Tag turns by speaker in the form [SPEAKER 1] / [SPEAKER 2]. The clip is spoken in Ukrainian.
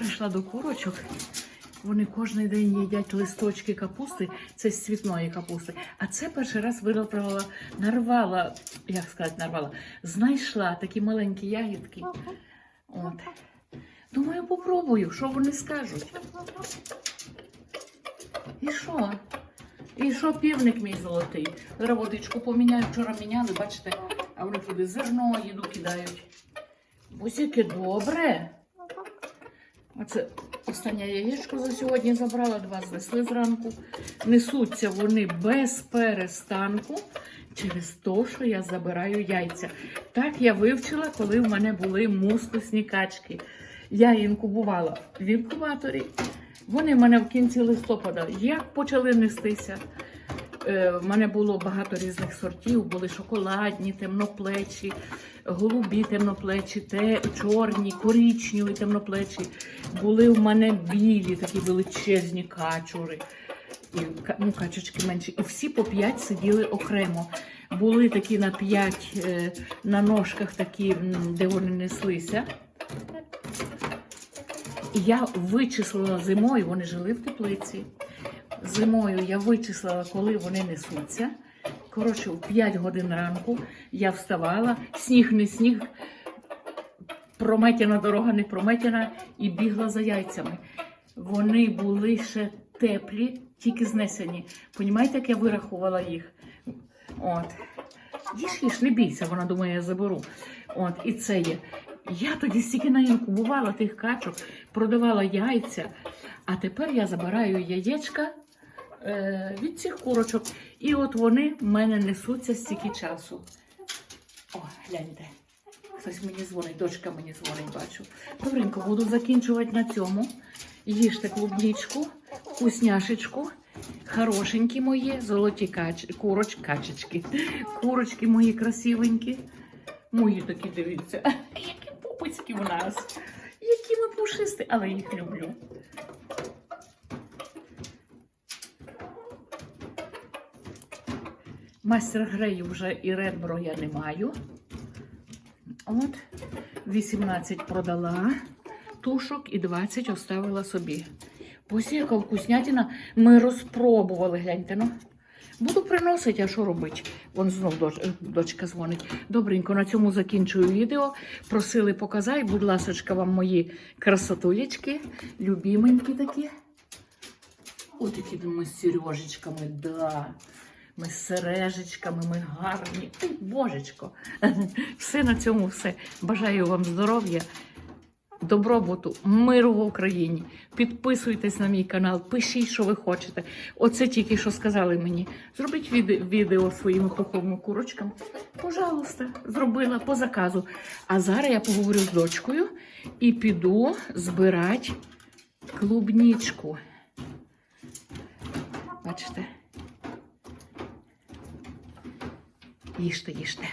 [SPEAKER 1] прийшла до курочок. Вони кожен день їдять листочки капусти, це з цвітної капусти. А це перший раз вирвала, нарвала, як сказати, нарвала, знайшла такі маленькі ягідки. От. Думаю, попробую, що вони скажуть. І що? І що півник мій золотий? Зараз водичку поміняю, вчора міняли, бачите, а вони туди зерно, їду кидають. Бусіки, добре. Оце останнє яєчко за сьогодні забрала, два знесли зранку. Несуться вони без перестанку через те, що я забираю яйця. Так я вивчила, коли в мене були мускусні качки. Я інкубувала в інкубаторі. Вони в мене в кінці листопада як почали нестися. Е, В мене було багато різних сортів, були шоколадні, темноплечі, голубі темноплечі, те, чорні, коричневі темноплечі. Були в мене білі, такі величезні качури, і, ну, качечки менші. І всі по п'ять сиділи окремо. Були такі на п'ять е, на ножках, такі, де вони неслися. І я вичислила зимою, вони жили в теплиці. Зимою я вичислила, коли вони несуться. Коротше, в 5 годин ранку я вставала, сніг не сніг, прометяна дорога не прометяна, і бігла за яйцями. Вони були ще теплі, тільки знесені. Понімаєте, як я вирахувала їх? От. Їж, їж, не бійся, вона думає, я заберу. От, і це є. Я тоді стільки наінкубувала тих качок, продавала яйця, а тепер я забираю яєчка від цих курочок. І от вони в мене несуться стільки часу. О, гляньте. Хтось мені дзвонить, дочка мені дзвонить, бачу. Добренько, буду закінчувати на цьому. Їжте клубничку, вкусняшечку. Хорошенькі мої, золоті кач... куроч... качечки. Курочки мої красивенькі. Мої такі, дивіться. Які пупицькі в нас. Які ми пушисті, але їх люблю. Мастер грею вже і редбро я не маю. От, 18 продала тушок і 20 оставила собі. Ось яка вкуснятина. Ми розпробували, гляньте, ну. Буду приносити, а що робити? Вон знов доч, дочка дзвонить. Добренько, на цьому закінчую відео. Просили показати, будь ласочка, вам мої красотулечки, любименькі такі. Ось такі ми з сережечками, да. Ми з сережечками, ми гарні. Ой, божечко. Все на цьому все. Бажаю вам здоров'я, добробуту, миру в Україні. Підписуйтесь на мій канал, пишіть, що ви хочете. Оце тільки що сказали мені. Зробіть віде- відео своїми пуховими курочками. Пожалуйста, зробила по заказу. А зараз я поговорю з дочкою і піду збирати клубнічку. Бачите? Їжте, їжте.